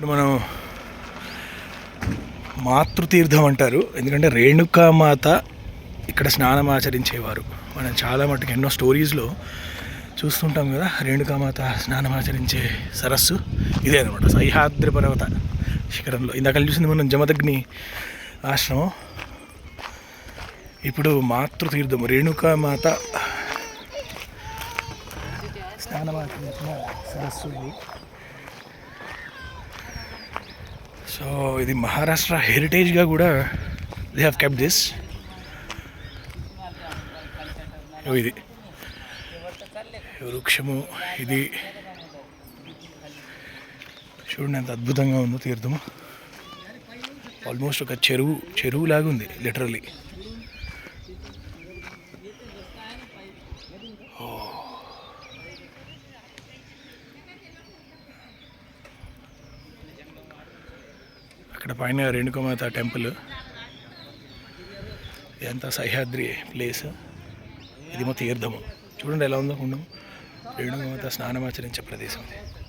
ఇప్పుడు మనం మాతృతీర్థం అంటారు. ఎందుకంటే రేణుకామాత ఇక్కడ స్నానం ఆచరించేవారు. మనం చాలా మటుకు ఎన్నో స్టోరీస్లో చూస్తుంటాం కదా రేణుకామాత స్నానం ఆచరించే సరస్సు. ఇదే అనమాట సహ్యాద్రి పర్వత శిఖరంలో. ఇందాక చూసింది మనం జమదగ్ని ఆశ్రమం. ఇప్పుడు మాతృతీర్థం రేణుకామాత స్నానం ఆచరించిన సరస్సు ఇది సో ఇది మహారాష్ట్ర హెరిటేజ్గా కూడా దే హ్యావ్ కెప్ దిస్ ఇది. వృక్షము ఇది. చూడండి ఎంత అద్భుతంగా ఉందో తీర్థము. ఆల్మోస్ట్ ఒక చెరువు చెరువు లాగా ఉంది లిటరలీ అక్కడ పైన రేణుకమాత టెంపుల్. ఇదంతా సహ్యాద్రి ప్లేస్. ఇదేమో తీర్థము. చూడండి ఎలా ఉందో కుండం రేణుకమాత స్నానమాచరించే ప్రదేశం ఇది